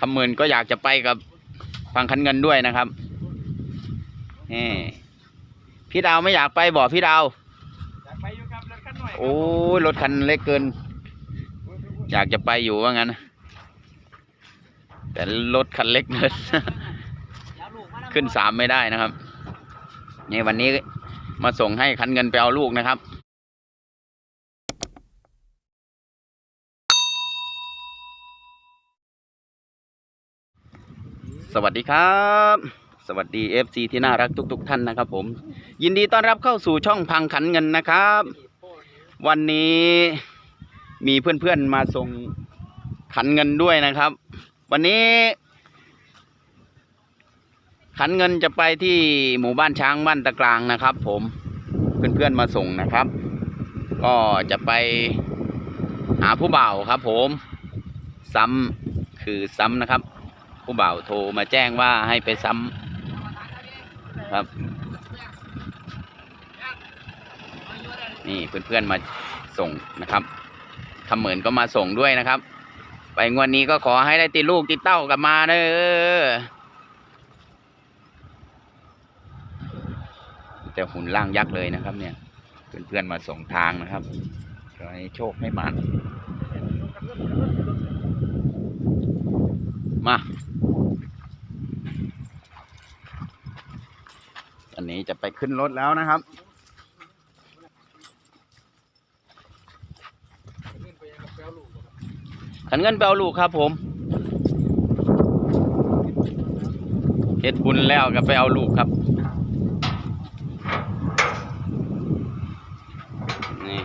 คำหมื่นก็อยากจะไปกับฟังคันเงินด้วยนะครับนี่พี่ดาวไม่อยากไปบอกพี่ดาวอยากไปอยู่ครับรถคันหน่อยโอ้ยรถคันเล็กเกิน อยากจะไปอยู่ว่างั้น แต่รถคันเล็กเกินขึ้นสามไม่ได้นะครับนี่วันนี้มาส่งให้คันเงินไปเอาลูกนะครับ สวัสดีครับ สวัสดี FC ที่น่ารักทุก ๆ ท่านนะครับ ผม ยินดีต้อนรับเข้าสู่ช่องพังขันเงินนะครับ วันนี้มีเพื่อนๆมาส่งขันเงินด้วยนะครับ วันนี้ ขันเงินจะไปที่หมู่บ้านช้างบ้านตะกลางนะครับ ผมเพื่อนๆมาส่งนะครับ ก็จะไปหาผู้บ่าวครับ ผม ซ้ำคือซ้ำนะครับ ผู้บ่าวโทรมาแจ้งว่าให้ไปซ้ำครับ นี่เพื่อนๆมาส่งนะครับคำเหมือนก็มาส่งด้วยนะครับ ไปงวดนี้ก็ขอให้ได้ติดลูกติดเต้ากลับมาเด้อแต่หุ่นล่างยักษ์เลยนะครับ เนี่ย เพื่อนๆมาส่งทางนะครับขอให้โชคให้มันมา นี้จะไปขึ้นรถแล้วนะครับ ขันเงินไปเอาลูกครับผมเฮ็ดบุญแล้วก็ไปเอาลูกครับ นี่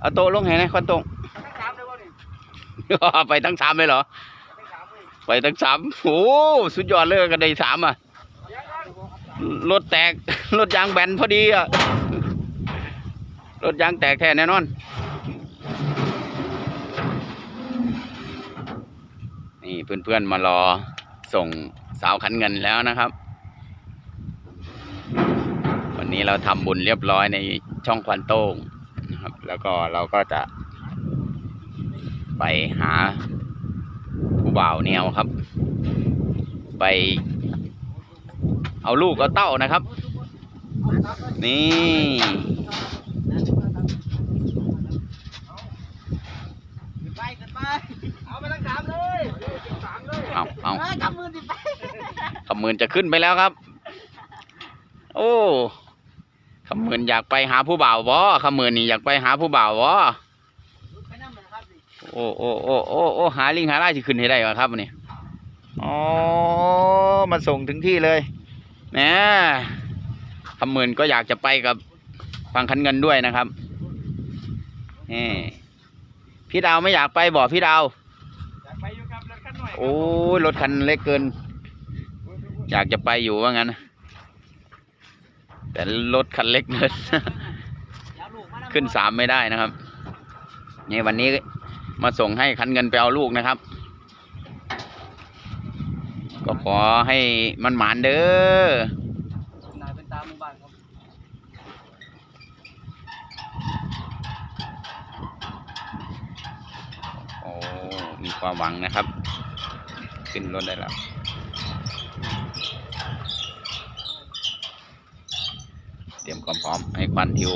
เอาโต๊ะลงให้นะควันตรง ทั้งสามเลยบ่นี่ ไปทั้งสามเลยเหรอ ไปทั้งสามโอ้สุดยอดเลยกันได้สามอะรถแตกรถยางแบนพอดีอะรถยางแตกแท้แน่นอน นี่เพื่อนๆมารอส่งสาวขันเงินแล้วนะครับ วันนี้เราทำบุญเรียบร้อยในช่องควันโต้งนะครับ แล้วก็เราก็จะ ไปหาผู้บ่าวแนวครับ ไป เอาลูกเอาเต้านะครับ นี่ เอาไปทั้งสามเลยสามเลยเอาเอาเออกำมือสิไปขมืนจะขึ้นไปแล้วครับ โอ้ขมืนอยากไปหาผู้บ่าววะขมืนนี่อยากไปหาผู้บ่าววะ ไปนั่งเหมือนครับนี่ โอ้โอ้โอ้โอ้โอ้หาลิงหาไล่จะขึ้นให้ได้วะครับวันนี้อ๋อมาส่งถึงที่เลยแหมขมืนก็อยากจะไปกับฟังคันเงินด้วยนะครับนี่พี่ดาวไม่อยากไปบอกพี่ดาวอยากไปอยู่ครับรถคันหน่อยโอ้ยรถคันเล็กเกิน อยากจะไปอยู่ว่างั้นแต่รถคันเล็กเกินขึ้นสามไม่ได้นะครับนี่วันนี้ มาส่งให้คันเงินไปเอาลูกนะครับ ก็ขอให้มันหมานเด้อ นายเป็นตาหมู่บ้านครับโอ้ มีความหวังนะครับ ขึ้นรถได้แล้ว เตรียมความพร้อมให้ควันทิว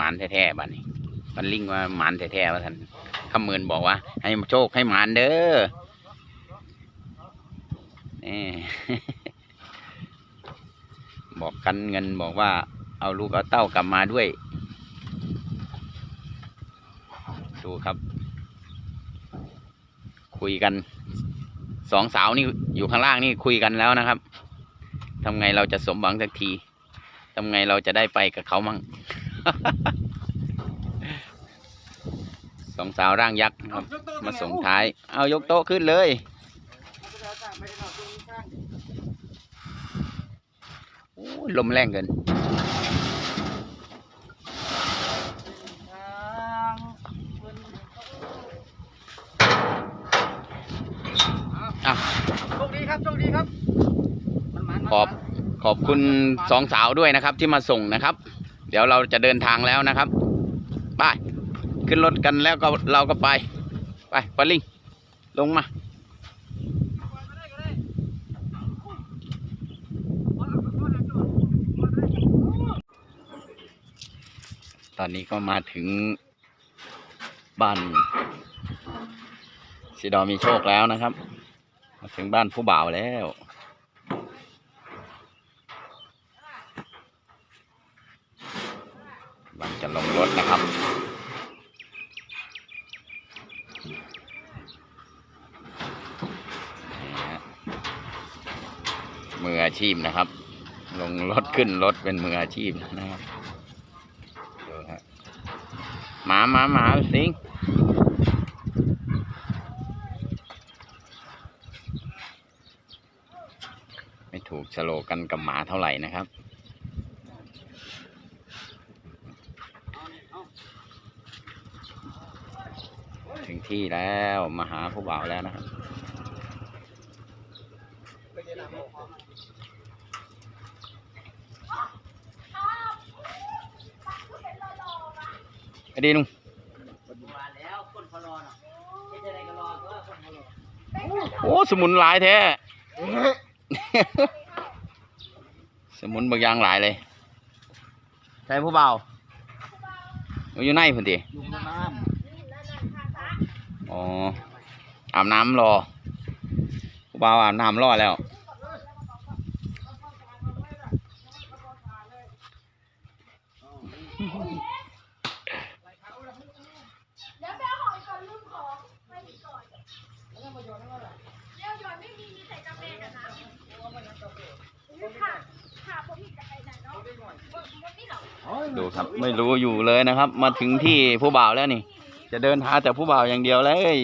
หมานแท้ๆบ้านนี้มันลิงว่าหมานแท้ๆว่าท่านคำเมืนบอกว่า ให้โชคให้หมานเด้อนี่บอกกันเงินบอกว่า เอาลูกเอาเต้ากลับมาด้วย ดูครับ คุยกันสองสาวนี่อยู่ข้างล่างนี่คุยกันแล้วนะครับทำไงเราจะสมหวังสักทีทำไงเราจะได้ไปกับเขามั่ง สองสาวร่างยักษ์นะครับ มาส่งท้าย เอายกโต๊ะขึ้นเลย โอ้ยลมแรงเกินทางเพิ่นอะโชคดีครับโชคดีครับมันมันขอบขอบคุณสองสาวด้วยนะครับที่มาส่งนะครับ เดี๋ยวเราจะเดินทางแล้วนะครับไปขึ้นรถกันแล้วก็เราก็ไป ไปปาลิง ลงมาตอนนี้ก็มาถึงบ้านสีดอมีโชคแล้วนะครับ มาถึงบ้านผู้บ่าวแล้ว บังจะลงรถนะครับมืออาชีพนะครับ ลงรถขึ้นรถเป็นมืออาชีพนะครับดูฮะหมาหมาหมาสิงไม่ถูกโฉลกกันกับหมาเท่าไหร่นะครับ ที่แล้วมาหาผู้บ่าวแล้วนะครับไอดีนุ่งมาแล้วคนพอรอน่ะเฮ็ดอะไรก็รอก็คนพอรอโอ้สมุนหลายแท้ สมุนบางอย่างหลายเลยใช่ผู้เบาอยู่ในพื้นที่ อยู่น้อ๋ออาบน้ำรอผู้บ่าวอาบน้ำรอแล้วเดี๋ยวไปเอาหอยก่อนลืมของไปอีกก่อนเดี๋ยวหยอดไม่มีมีใส่กาแฟกับน้ำอุ๊ยค่ะค่ะผมมีจะไปไหนเนาะวันนี้เหรอดูครับ ไม่รู้อยู่เลยนะครับ มาถึงที่ผู้บ่าวแล้วนี่ จะเดินหาแต่ผู้บ่าวอย่างเดียวเลย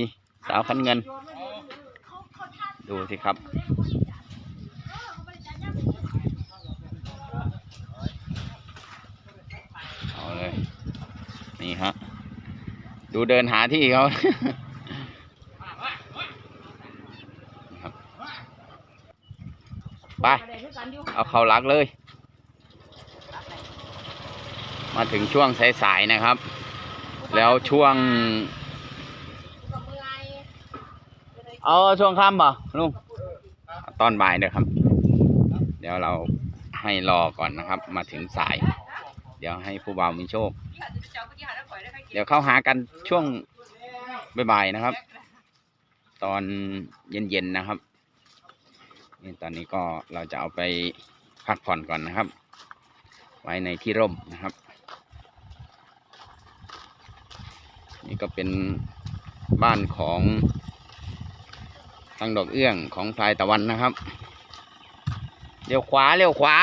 สาวคันเงิน ดูสิครับ เอาเลย นี่ฮะ ดูเดินหาที่เขาไป เอาเขาลักเลย มาถึงช่วงสายๆนะครับ แล้วช่วง เอาช่วงค่ำป่ะลุงตอนบ่ายเด้อครับ เดี๋ยวเราให้รอก่อนนะครับ มาถึงสาย เดี๋ยวให้ผู้บ่าวมีโชค เดี๋ยวเข้าหากันช่วงบ่ายๆนะครับ ตอนเย็นๆนะครับนี่ตอนนี้ก็เราจะเอาไปพักผ่อนก่อนนะครับ ไว้ในที่ร่มนะครับ นี่ก็เป็นบ้านของทางดอกเอื้องของพลายตะวันนะครับเลี้ยวขวาเลี้ยวขวา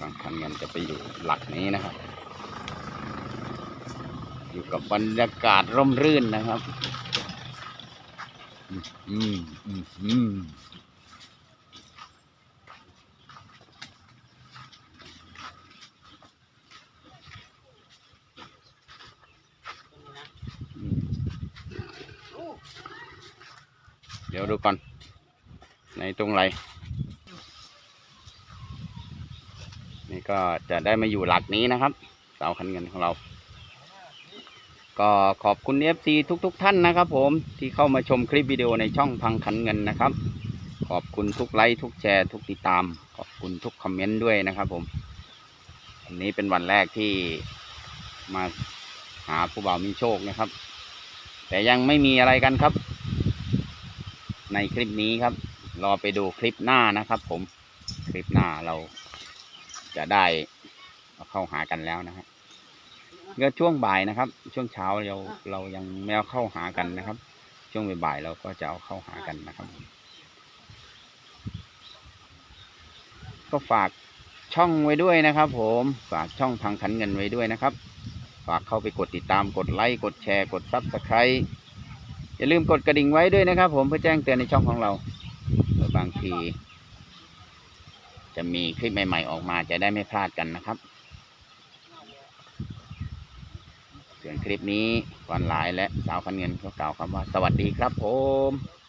บางคันกันจะไปอยู่หลักนี้นะครับ อยู่กับบรรยากาศร่มรื่นนะครับ อืมอืมอืมเดี๋ยวดูก่อน ในตรงไหนนี่ก็จะได้มาอยู่หลักนี้นะครับเสาคันเงินของเรา ก็ขอบคุณ FC ทุก ๆ ท่านนะครับ ผมที่เข้ามาชมคลิปวิดีโอในช่องพังคันเงินนะครับ ขอบคุณทุกไลค์ทุกแชร์ทุกติดตาม ขอบคุณทุกคอมเมนต์ด้วยนะครับ ผมวันนี้เป็นวันแรกที่มาหาผู้บ่าวมีโชคนะครับ แต่ยังไม่มีอะไรกันครับ ในคลิปนี้ครับ รอไปดูคลิปหน้านะครับ ผมคลิปหน้าเราจะได้เข้าหากันแล้วนะครับ เมื่อช่วงบ่ายนะครับ ช่วงเช้าเราเรายังไม่เอาเข้าหากันนะครับ ช่วงบ่ายๆเราก็จะเอาเข้าหากันนะครับ ก็ฝากช่องไว้ด้วยนะครับ ผมฝากช่องพังขันเงินไว้ด้วยนะครับ ฝากเข้าไปกดติดตามกดไลค์กดแชร์กดซับสไครต์อย่าลืมกดกระดิ่งไว้ด้วยนะครับ ผมเพื่อแจ้งเตือนในช่องของเราเมื่อบางที จะมีคลิปใหม่ ๆ ออกมาจะได้ไม่พลาดกันนะครับ ส่วนคลิปนี้ก่อนหลายและสาวคันเงินก็กล่าวคำว่าสวัสดีครับผม